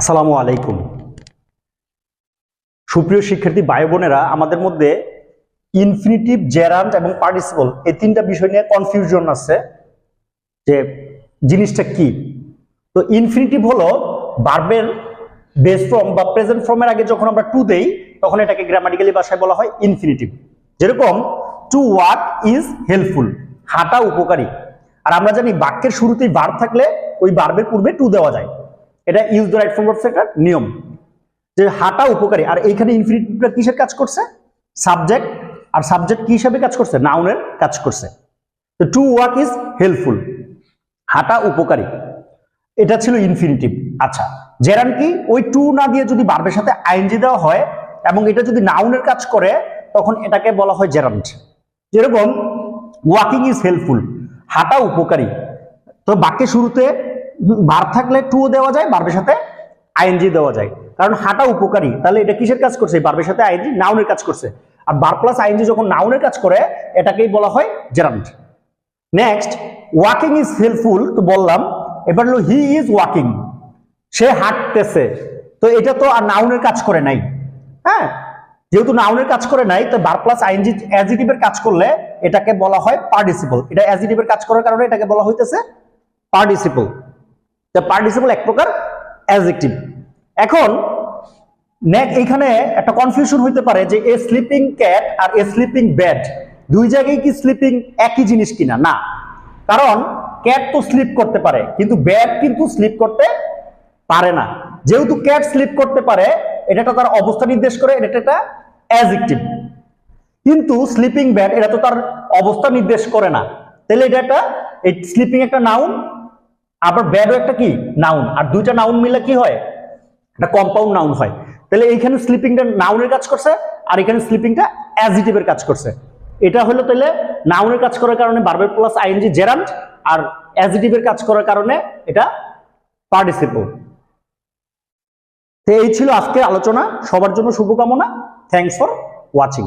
আসসালামু আলাইকুম। সুপ্রিয় শিক্ষার্থী ভাই বোনেরা আমাদের মধ্যে ইনফিনিটিভ জেরান্ট এবং পার্টিসিপল এই তিনটা বিষয় নিয়ে কনফিউশন আছে যে জিনিসটা কি। তো ইনফিনিটিভ হলো বার্বের বেস ফর্ম বা প্রেজেন্ট ফর্মের আগে যখন আমরা টু দেই, তখন এটাকে গ্রামাটিক্যালি ভাষায় বলা হয় ইনফিনিটিভ যেরকম টু ওয়াক ইজ হেল্পফুল হাঁটা উপকারী। আর আমরা জানি বাক্যের শুরুতেই বার্ব থাকলে ওই বার্বের পূর্বে টু দেওয়া যায়। এটা use the right form of একটা নিয়ম। যে হাঁটা উপকারী। আর এইখানে ইনফিনিটিভটা কিসের কাজ করছে? সাবজেক্ট আর সাবজেক্ট কি হিসাবে কাজ করছে? নাউনের কাজ করছে। তো টু ওয়াক ইজ হেল্পফুল হাঁটা উপকারী। এটা ছিল ইনফিনিটিভ আচ্ছা জেরান কি? ওই টু না দিয়ে যদি বার্বের সাথে আইনজি দেওয়া হয় এবং এটা যদি নাউনের কাজ করে, তখন এটাকে বলা হয় জেরান্ট যেরকম ওয়াকিং ইজ হেল্পফুল হাঁটা উপকারী। তো বাক্যের শুরুতে বার থাকলে টু দেওয়া যায়, বার্বের সাথে আইএনজি দেওয়া যায়। কারণ হাঁটা উপকারী। তাহলে এটা কিসের কাজ করছে? বার্বের সাথে আইএনজি নাউনের কাজ করছে। আর বার প্লাস আইএনজি যখন নাউনের কাজ করে, এটাকেই বলা হয় gerund next walking is helpful তো বললাম। এবার হলো হি ইজ ওয়াকিং সে হাঁটতেছে। তো এটা তো আর নাউনের কাজ করে নাই। হ্যাঁ? যেহেতু নাউনের কাজ করে নাই, তো বার প্লাস আইএনজি অ্যাজিটিভের কাজ করলে এটাকে বলা হয় পার্টিসিপল এটা অ্যাজিটিভের কাজ করার কারণে এটাকে বলা হইতেছে পার্টিসিপল পার্টিসিপল এক প্রকার অ্যাজেক্টিভ এখন এখানে একটা কনফিউশন হইতে পারে যে এ স্লিপিং ক্যাট আর এ স্লিপিং ব্যাড দুই জায়গায় কি স্লিপিং একই জিনিস কিনা? না। কারণ ক্যাট তো স্লিপ করতে পারে, কিন্তু ব্যাড কিন্তু স্লিপ করতে পারে না। যেহেতু ক্যাট স্লিপ করতে পারে এটা তো তার অবস্থা নির্দেশ করে, এটা একটা অ্যাজেক্টিভ কিন্তু স্লিপিং ব্যাড এটা তো তার অবস্থা নির্দেশ করে না। তাহলে এটা একটা, এই স্লিপিং একটা নাউন আবার ব্যাডও একটা কি? নাউন আর দুইটা নাউন মিলে কি হয়? একটা কম্পাউন্ড নাউন হয়। তাহলে এইখানে স্লিপিংটা নাউনের কাজ করছে, আর এখানে স্লিপিংটা অ্যাজিটিভের কাজ করছে। এটা হলো তাহলে নাউনের কাজ করার কারণে বারবার প্লাস আইএনজি জেরান্ট আর অ্যাজিটিভের কাজ করার কারণে এটা পার্টিসিপল তো এই ছিল আজকের আলোচনা। সবার জন্য শুভকামনা। Thanks for watching